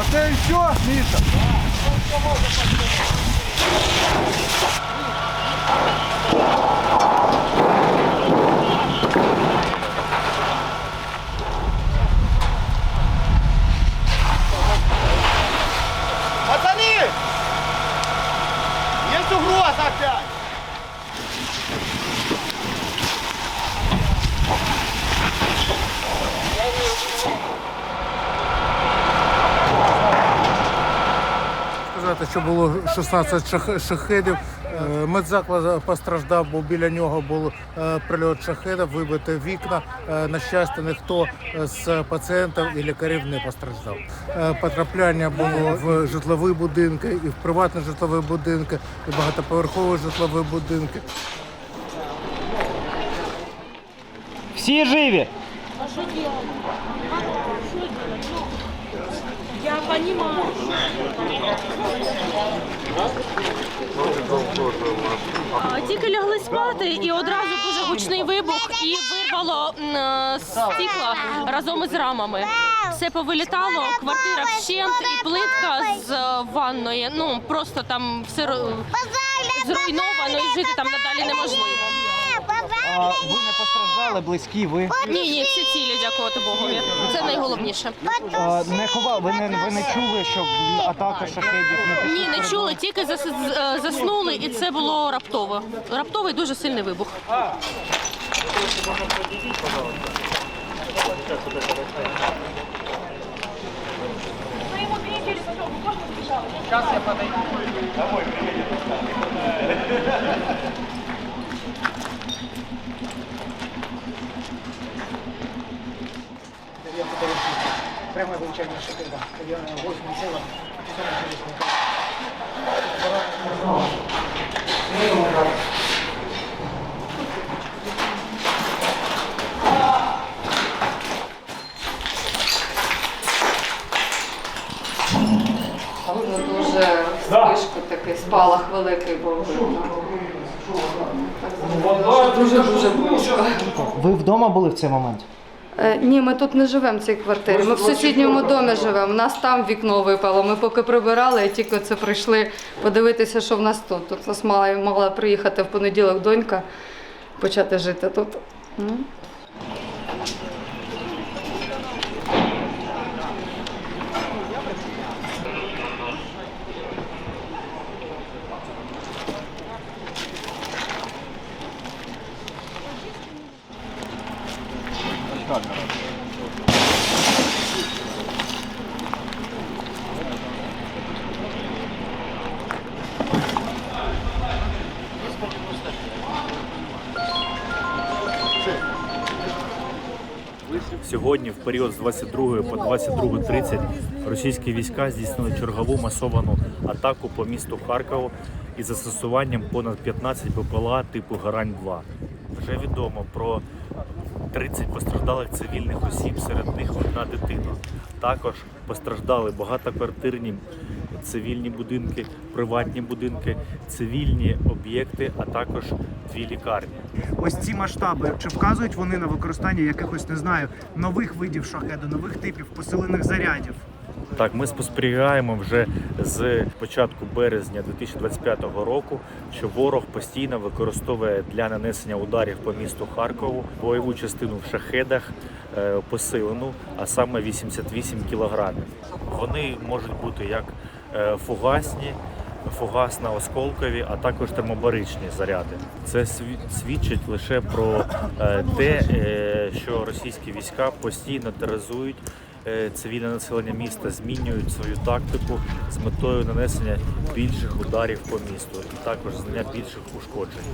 Оце і все, Міша. Пацаны! Есть угроза опять! Сказати, що було 16 шах- шахедів. Е, Медзаклад постраждав, бо біля нього був е, прильот шахеда, вибите вікна. Е, На щастя, ніхто з пацієнтів і лікарів не постраждав. Потрапляння було в житлові будинки, і в приватні житлові будинки, і багатоповерхові житлові будинки. Все живы! Я понимаю. Тільки лягли спати, і одразу дуже гучний вибух, і вирвало е, разом із рамами. Все повилітало, квартира вщент, і плитка з е, ванної. Ну просто там все зруйновано, і жити там надалі неможливо. А, ви не постраждали, близькі ви. Ні, ні, всі цілі, дякувати Богові. Це найголовніше. А, не хова, ви не, ви не чули, що атака шахедів не пішла? Ні, не чули, тільки зас, з- е, заснули, і це було раптово. Раптовий дуже сильний вибух. Пряме влучання шахеда. Я 8 села. Дуже дуже спишку такий спалах великий був. Дуже дуже близько. Ви вдома були в цей момент? Е, Ні, ми тут не живемо в цій квартирі. Ми в сусідньому домі живемо. У нас там вікно випало. Ми поки прибирали, і тільки це прийшли подивитися, що в нас тут. Тут нас мала, могла приїхати в понеділок донька, почати жити тут. Ну, Сьогодні, в період з 22 по 22.30, російські війська здійснили чергову масовану атаку по місту Харкову із застосуванням понад 15 БПЛА типу Гарань-2. Вже відомо про 30 постраждалих цивільних осіб, серед них одна дитина. Також постраждали багатоквартирні цивільні будинки, приватні будинки, цивільні об'єкти, а також дві лікарні. Ось ці масштаби, чи вказують вони на використання якихось, не знаю, нових видів шахеду, нових типів посилених зарядів? Так, ми спостерігаємо вже з початку березня 2025 року, що ворог постійно використовує для нанесення ударів по місту Харкову бойову частину в шахедах е, посилену, а саме 88 кілограмів. Вони можуть бути як е, фугасні. Фугасно-осколкові, а також термобаричні заряди. Це свідчить лише про е, те, що російські війська постійно тероризують цивільне населення міста, змінюють свою тактику з метою нанесення більших ударів по місту і також знання більших ушкоджень.